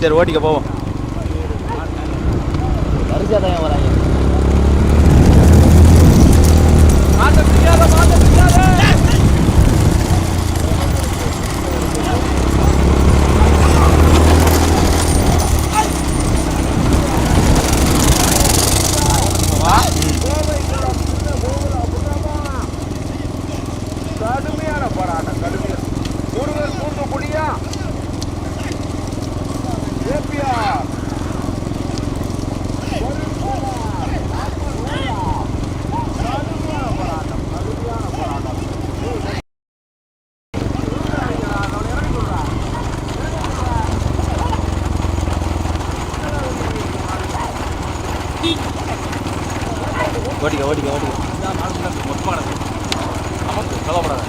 சரி ஓட்டிக்க போவோம். வரிசையாக தான் வராங்க கடுமையான போராட்டம் கடுமையான முருகன் தூத்துக்குடியா ஏபிஆர் ஓட்டிக்க ஓட்டிக்க ஓட்டிக்க மொத்தமானது நமக்கு சொல்லப்படாது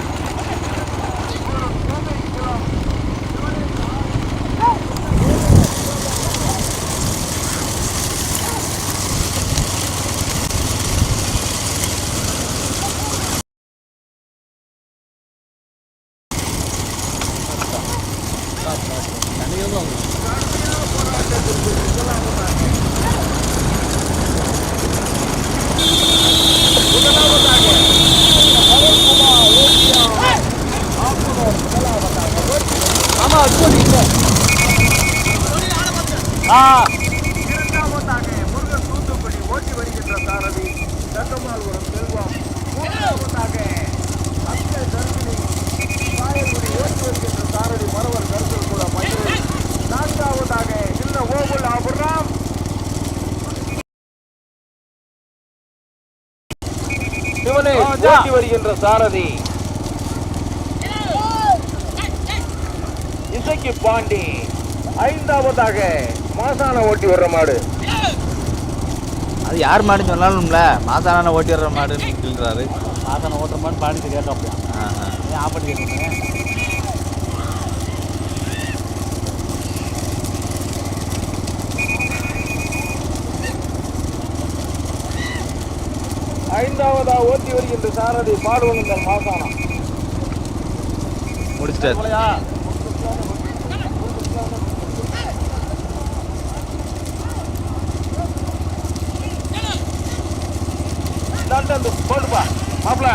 ஆமா ஓட்டிக்க ஆ இரண்டாவதாக முருகன் தூத்துக்குடி ஓட்டி வருகின்ற சாரதி தங்கமால்புரம் செல்வம். மூன்றாவதாக அத்தை தர்மினி சாயல்குடி ஓட்டி வருகின்ற சாரதி மரவர் கருத்தல் கூட மதுரை நான்காவதாக இந்த ஓகுல் அபுராம் சிவனை ஓட்டி வருகின்ற சாரதி. இசைக்கு பாண்டி. ஐந்தாவதாக மாசான ஓட்டி வர்ற மாடு. அது யார் மாடுன்னு சொன்னாலும்ல மாசான ஓட்டி வர்ற மாடுன்னு சொல்றாரு ஆசனை ஓட்டுற மாதிரி பாடிட்டு கேட்டோம் பண்ணி கேட்டீங்க ஐந்தாவதா ஓட்டி வருகின்ற சாரதி பாடுவங்கள் மாசானம் முடிச்சிட்டாரு போலையா இந்தாண்ட அந்த போடுப்பா மாப்பிள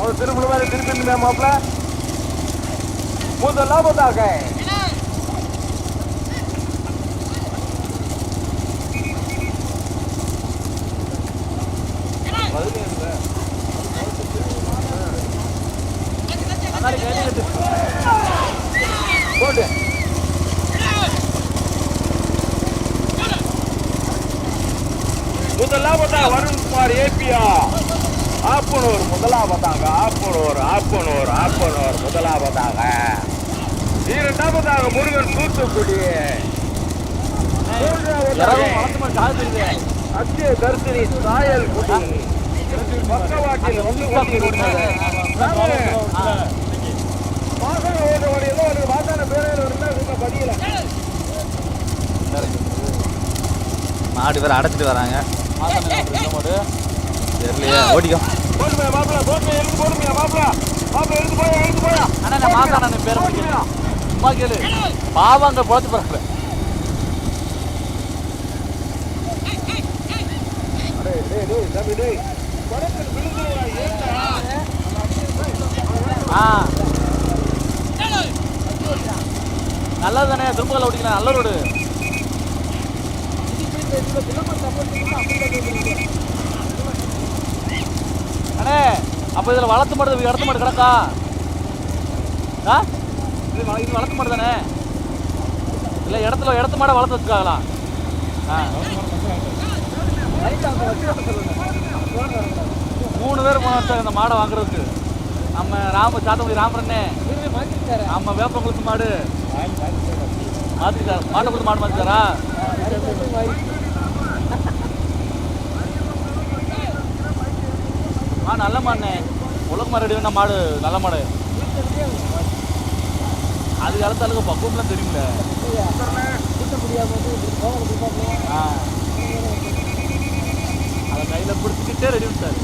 ஒரு திருப்பி மாதிரி திருப்பி மாப்பிள முதலாவதாக அதாரி கேட்டு போட்டு முதலாவதா வருண்குமார் ஏபியா. ஆப்பனூர் முதலாவதாக ஆப்பனூர் ஆப்பனூர் ஆப்பனூர் முதலாவதாக. இரண்டாவதாக முருகன் தூத்துக்குடி. அத்திய தர்சினி சாயல் குடி பக்கவாட்டில் வந்து வாசன ஓட்ட வழியில் ஒரு வாசன பேரையில் இருந்தால் பதியல. மாடு வேற அடைச்சிட்டு வராங்க. தெரியலையே. ஓட்டிக்கோ போடுமே பேரை பாவாங்க போத்து பிறகு டேய் டேய் டேய் டேய் ஆ. நல்லது தானே திரும்பல ஓடிக்கலாம் நல்ல ரோடு. அண்ணே அப்போ இதில் வளர்த்து மாடு இடத்து மாடு கிடக்கா? ஆ? இது இது வளர்த்து மாடு தானே? இல்லை இடத்துல இடத்து மாடை வளர்த்து வச்சுக்காங்களா? ஆ. மூணு பேர் போனோம் இந்த மாடை வாங்குறதுக்கு. நம்ம ராம சாத்தங்குடி ராமரண்ணே நம்ம வேப்பங்குளத்து மாடு. மாத்திட்டார். மாட்டை கொடுத்து மாடு மாத்திட்டாரா? ஆ நல்ல மாடுண்ணே. உலக மாடு ரெடி மாடு நல்ல மாடு. அது காலத்து அழுக பக்குவம்லாம் தெரியும்ல. அதை கையில் பிடிச்சிக்கிட்டே ரெடி விட்டார்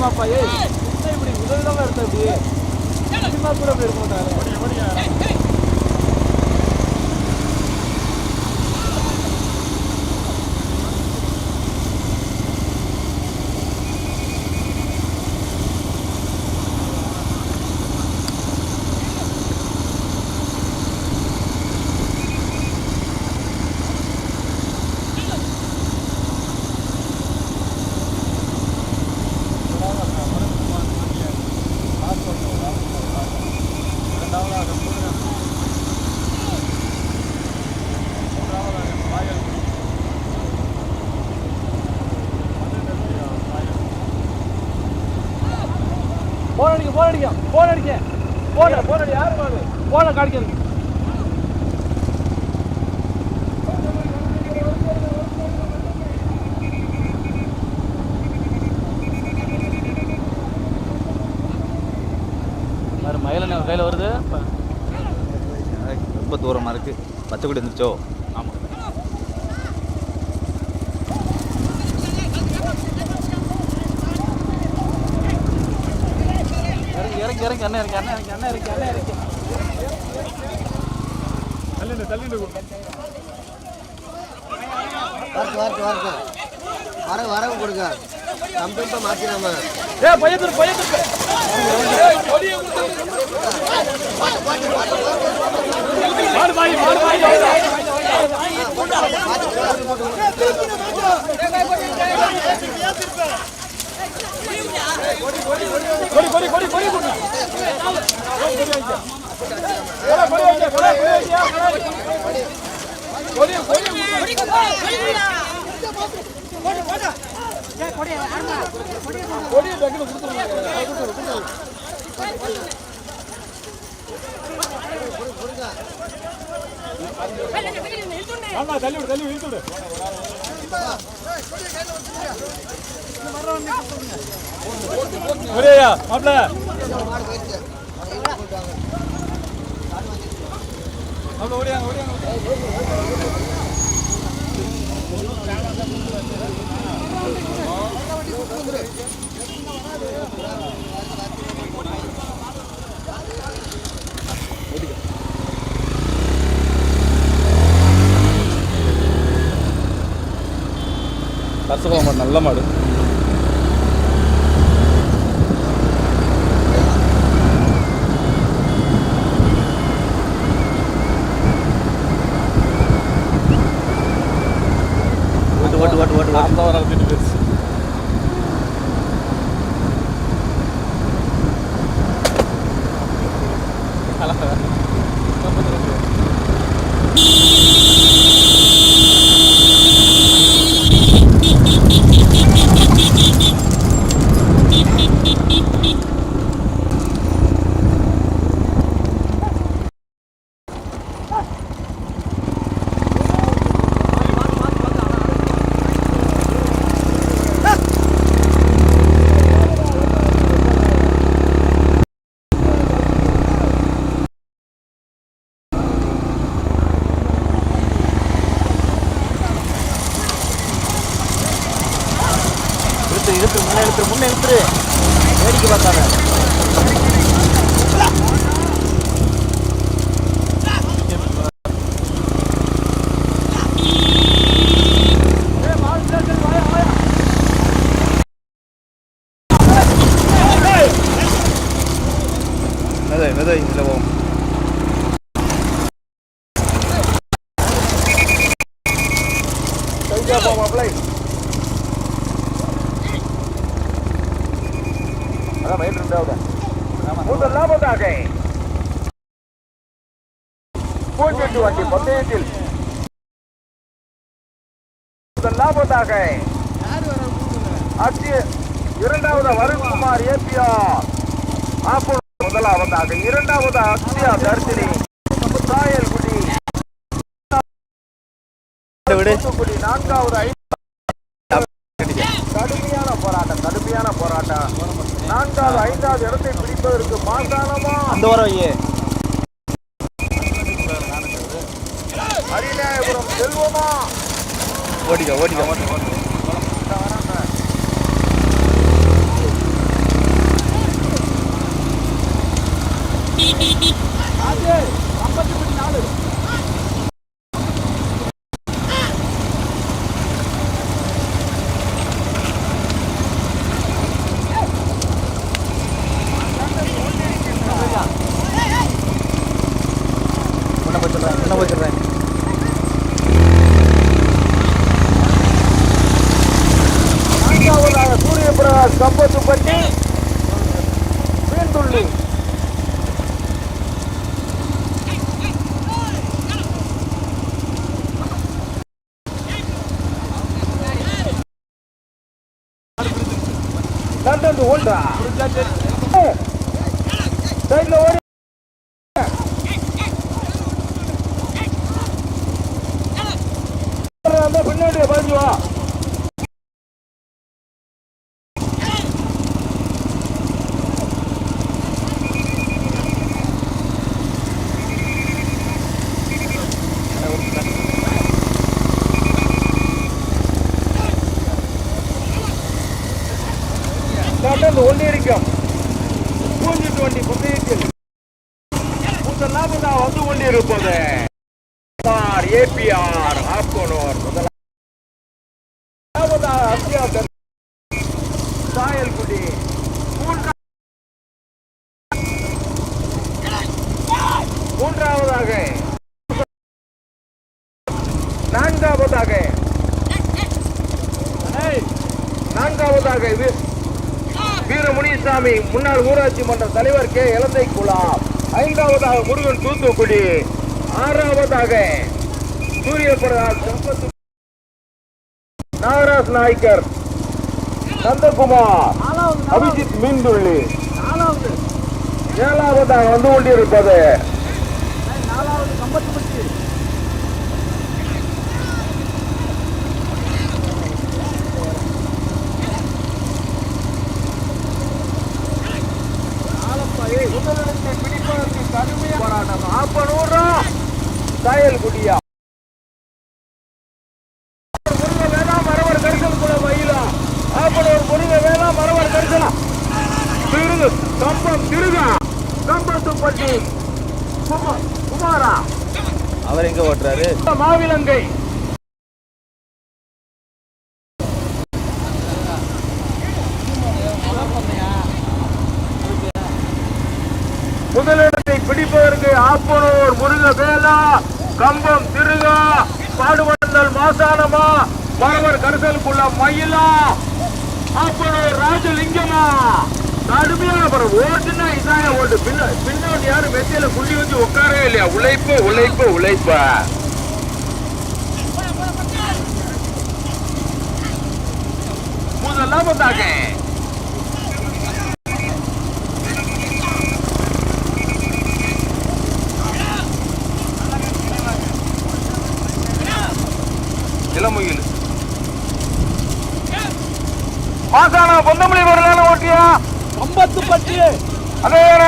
வாப்பா ஏய். இப்படி சினிமா கூட இப்படி எடுக்க மாட்டாரு மயில கையில் வருது? ரொம்ப தூரமாக இருக்கு. பச்சைக்குடி இருந்துச்சோ ஆமாம் இறங்கி இறங்கி அண்ணன் இறங்கி அண்ணன் இறங்கி அண்ணன் இறங்கி அண்ணன் இறங்கி தள்ளிண்டு தள்ளிண்டு வரட்டு வர வரவு கொடுங்க. கம்ப்ளீட்டாக மாற்றிடாம ஏ மாடு பாய் மாடு பாய் கொடி கொடி கொடி கொடி கொடி தள்ளி விடு தள்ளி இழுத்து விடு. ஒரேயா மாப்பிள்ள. ஓடியாங்க ஓடியாங்க கசகல நல்ல மாடு ஓட்டு ஓட்டு ஓட்டு ஓட்டு நான் தான் வர திட்டு பேசு இழுத்து இழுத்து முன்னே இழுத்துரு வேடிக்கை பார்க்காத. முதலாவதாக பூஞ்செட்டு வண்டி பந்தயத்தில் அத்திய இரண்டாவது வருண்குமார் ஏபிஆர். முதலாவதாக இரண்டாவது அக்ஷயா தர்ஷினி சாயல்குடி. தூத்துக்குடி நான்காவது கடுமையான போராட்டம் கடுமையான போராட்டம். நான்காவது ஐந்தாவது இடத்தை பிடிப்பதற்கு மாசானமா? அந்த வாரம் ஐயே அரிநாயபுரம் செல்வமா? ஓட்டிக்க ஓட்டிக்க முன்ன போய் சொல்றேன் முன்ன போய் சொல்றேன் நான்காவதாக சூரிய பிரகாஷ் கம்பத்துப்பட்டி மீன்துள்ளி கண்டந்து ஒன்றா சைட்ல ஓடி அந்த பின்னாடி பாஞ்சு வா கடந்து கொண்டிருக்கும் பூஞ்சிட்டு வண்டி புத்தகத்தில் முதலாவதா வந்து கொண்டிருப்பது ஏபிஆர் ஆப்கோனோர் முதலாவதா அத்தியாசர் சாயல்குடி மூன்றா- மூன்றாவதாக நான்காவதாக வி- வீரமுனிசாமி முன்னாள் ஊராட்சி மன்ற தலைவர் கே. இலந்தை குலா ஐந்தாவதாக முருகன் தூத்துக்குடி. ஆறாவதாக சூரிய பிரகாஷ் நாகராஜ் நாய்க்கர் நந்தகுமார் அபிஜித் மீன்துள்ளி. ஏழாவதாக வந்து கொண்டிருப்பது முதலிடத்தை பிடிப்பதற்கு கடுமையான போராட்டம் ஆப்பனூரா சாயல்குடியா முருக வேணாம் மரவர் கரிசல் குல மயிலா ஆப்பனூர் முருக வேணாம் மரவர் கரிசலா திருகு கம்பம் திருகா கம்பத்துப்பட்டி குமா- குமாரா அவர் எங்க ஓட்டுறாரு? மாவிலங்கை. முதலிடத்தை பிடிப்பதற்கு ஆப்பனூர் முருகவேலா கம்பம் திருகா பாடுவந்தல் மாசானமா பரவர் கரிசலுக்குள்ள மயிலா ஆப்பனூர் ராஜலிங்கமா. கடுமையான படம் ஓட்டுனா இதாய ஓட்டு பின்ன பின்னாடி யாரும் மெத்தியில புள்ளி வச்சு உட்காரவே இல்லையா? உழைப்பு உழைப்பு உழைப்ப. முதலாவதாக இளமுயில் மாசானா பொந்தமல்லி வரலான ஓட்டியா? ஐம்பத்து பட்டி அதே வேற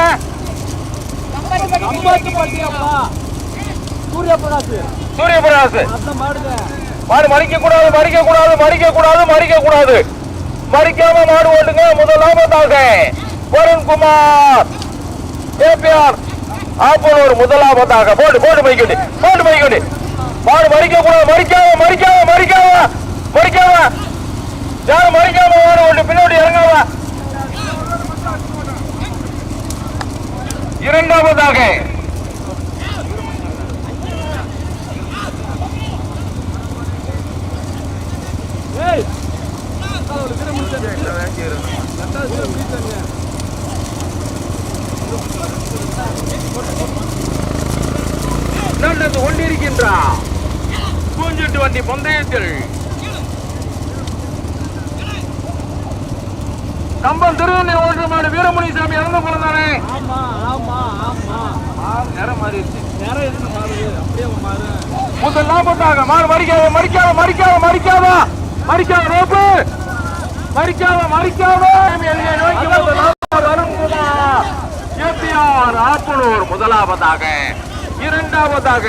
ஐம்பத்து பட்டி அப்பா. சூரிய பிரகாஷ் சூரியபிரகாஷ் மாடுங்க மாடு மறிக்க கூடாது மறிக்க கூடாது மறிக்க கூடாது மறிக்க கூடாது மறிக்காம மாடு ஓட்டுங்க முதலாவதாக வருண்குமார் ஏபிஆர். ஆப்பனூர் முதலாவதாக போட்டு போட்டு பைக்கட்டு போட்டு பைக்கட்டு மாடு மறிக்க கூடாது மறிக்காம மறிக்காம மறிக்காம மறிக்காம யாரும் மறிக்காம மாடு ஓட்டு பின்னாடி இறங்காம. இரண்டாவதாக. ஏய் நடந்து கொண்டிருக்கின்றார் பூஞ்சிட்டு வண்டி பந்தயத்தில் கம்பம் திருவண்ணி ஓட்டு மாடு வீரமுனிசாமி இறந்த போல தானே ஆமா ஆமா ஆமா நேரம் மாறிடுச்சு. நேரம் எதுக்கு மாறுது? அப்படியே மாறு. முதல் லாபத்தாக மாடு மறிக்காத மறிக்காத மறிக்காத மறிக்காத. மறிக்காத ரோப்பு. மறிக்காத மறிக்காத. ஏபிஆர் ஆப்பனூர் முதலாவதாக இரண்டாவதாக.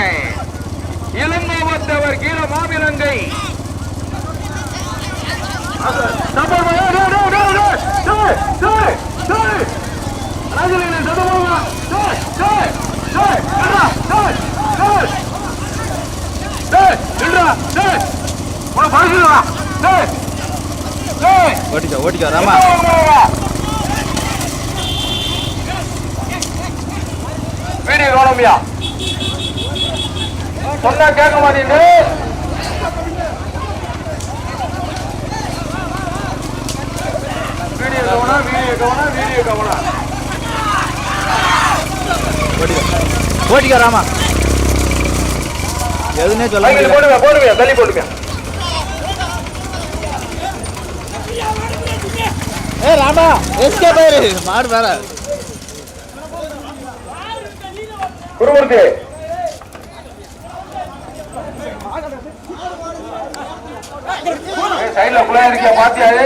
இளங்காவத்தவர் கீழ மாவிலங்கை. ஓட்டிக்கோ ஓட்டிக்கோ ராமா. வீடியோ கவனமியா சொன்னா கேட்க மாட்டேன் கவனம் வீடியோ கவனம் வீடியோ கவனம். ஓட்டிக்கோ ராமா. எதுனே சொல்ல போடுங்க போடுங்க தள்ளி போடுங்க ஏ ராமா எஸ்கே பாரு. மாடு வேற. குருமூர்த்தி. சைட்ல குழாய் இருக்கியா பாத்தியாரு